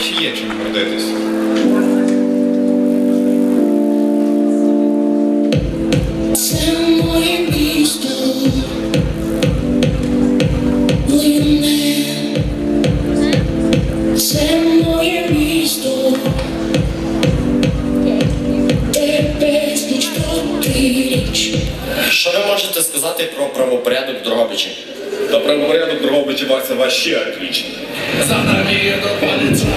ще є чим гордитись. сказати про правопорядок в Дрогобичі? Да правопорядок Дрогобича Вася вообще отличный. За нами едут полицаи.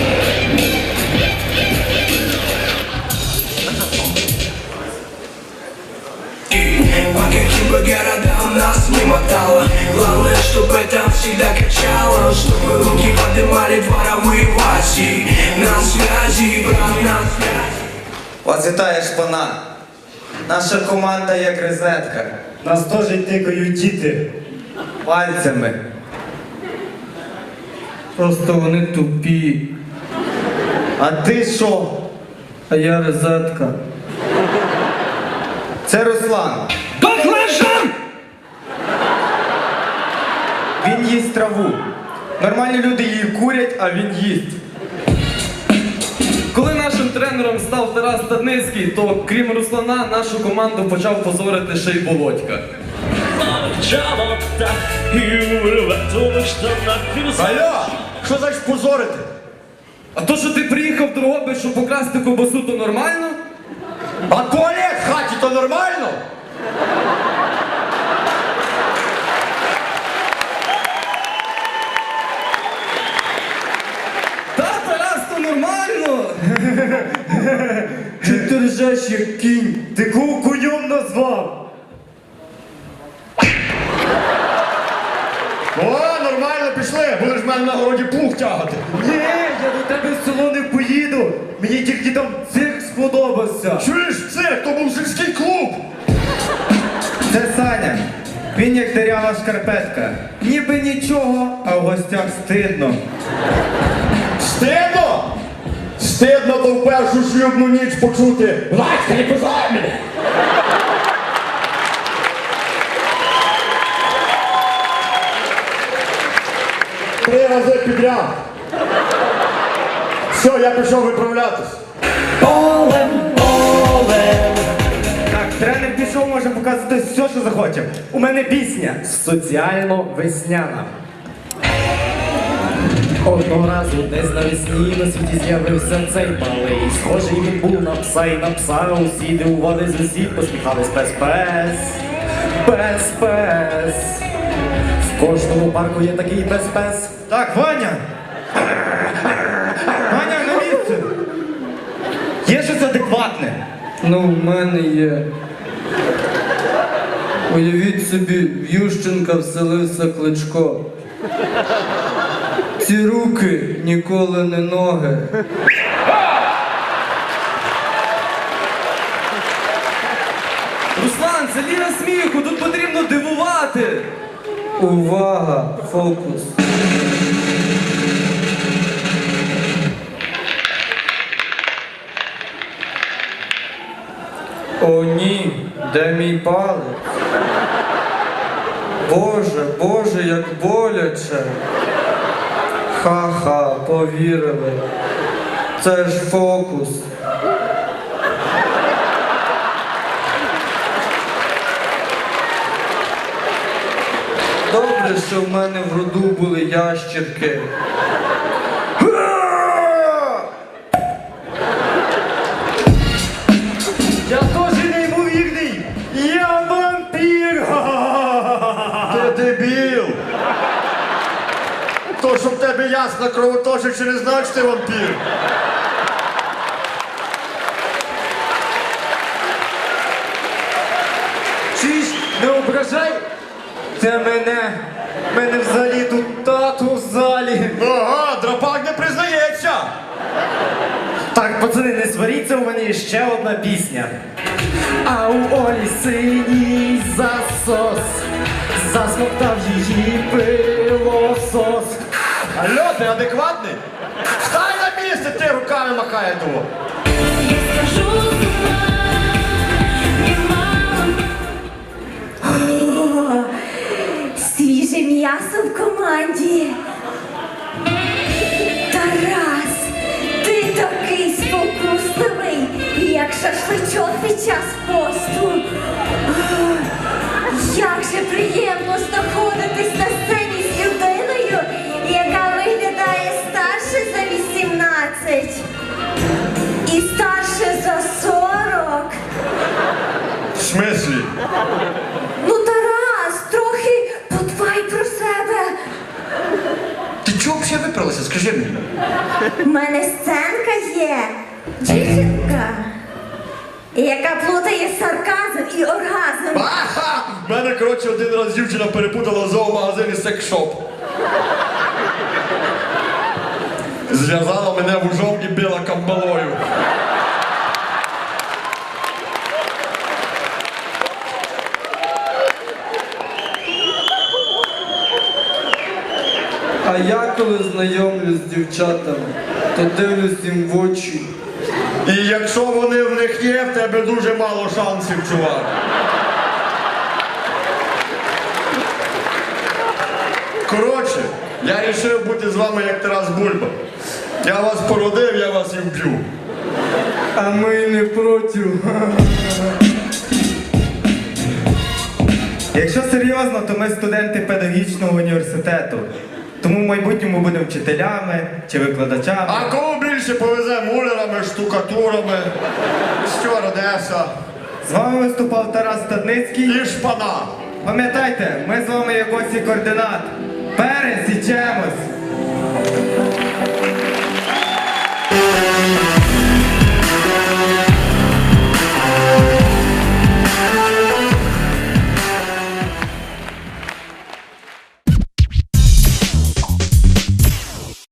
И по каким бы городам нас не мотало Главное, чтобы там всегда качало Чтобы руки поднимали дворовые власти На связи, брат, на связи Вас вітає шпана. Наша команда як розетка. Нас теж тикають діти. Пальцями. Просто вони тупі. А ти що? А я розетка. Це Руслан. Баклажан! Він їсть траву. Нормальні люди її курять, а він їсть. Тренером став Тарас Стадницький, то крім Руслана, нашу команду почав позорити ще й Володька. Алло! Що значить позорити? А то, що ти приїхав в Дрогобич, щоб покрасти ковбасу, то нормально? А туалет в хаті то нормально? Та, Тарас, то нормально! Чи ти ржеш як кінь? Ти кого куньом назвав? О, нормально пішли, будеш в мене на городі плуг тягати. Ні, я до тебе в село не поїду. Мені тільки там цирк сподобався. Чуєш, цирк, то був сільський клуб. Це Саня. Він як дерява шкарпетка. Ніби нічого, а в гостях стидно. Стидно? Стидно то в першу шлюбну ніч почути. Владька, не позай мене! Три рази підряд. Все, я пішов виправлятись. Так, тренер пішов, може показувати все, що захоче. У мене пісня. Соціально весняна. Одного разу десь навесні на світі з'явився цей малий. Схожий він був на пса і на пса. Усі дивували з усіх, посміхались пес-пес. Пес-пес. В кожному парку є такий пес-пес. Так, Ваня! Ваня, на місце! Є щось адекватне? Ну, в мене є. Уявіть собі, в Ющенка вселився кличко. Ці руки ніколи не ноги. Руслан, це ліра сміху, тут потрібно дивувати. Увага! Фокус. О ні, де мій палець? Боже, Боже, як боляче. Ха-ха, повірили. Це ж фокус. Добре, що в мене в роду були ящірки. То, що в тебе ясна кровоточить, чи не знаєш, ти вампір? Чуєш, не ображай! Це мене! Мене взагалі тут тату в залі! Ага, драпак не признається! Так, пацани, не сваріться, у мене є ще одна пісня. А у Олі синій засос, засмоктав її пилосос. Алло, ти адекватний? Встань на місце, ти руками махає того. Свіже м'ясо в команді. Ну, Тарас, трохи подбай про себе. Ти чого взагалі випралася, скажи мені? У мене сценка є. Дівчинка, яка плутає сарказм і оргазм. Ага! В мене, коротше, один раз дівчина перепутала зоомагазин і секс-шоп. Зв'язала мене вужом і била камбалою. А я коли знайомлюсь з дівчатами, то дивлюсь їм в очі. І якщо вони в них є, в тебе дуже мало шансів, чувак. Коротше, я вирішив бути з вами як Тарас Бульба. Я вас породив, я вас і вб'ю. А ми не проти. Якщо серйозно, то ми студенти педагогічного університету. Тому в майбутньому будемо вчителями чи викладачами. А кого більше повезе мулерами, штукатурами, стюардеса? З вами виступав Тарас Стадницький. І шпана. Пам'ятайте, ми з вами якось і координат. Пересічемось!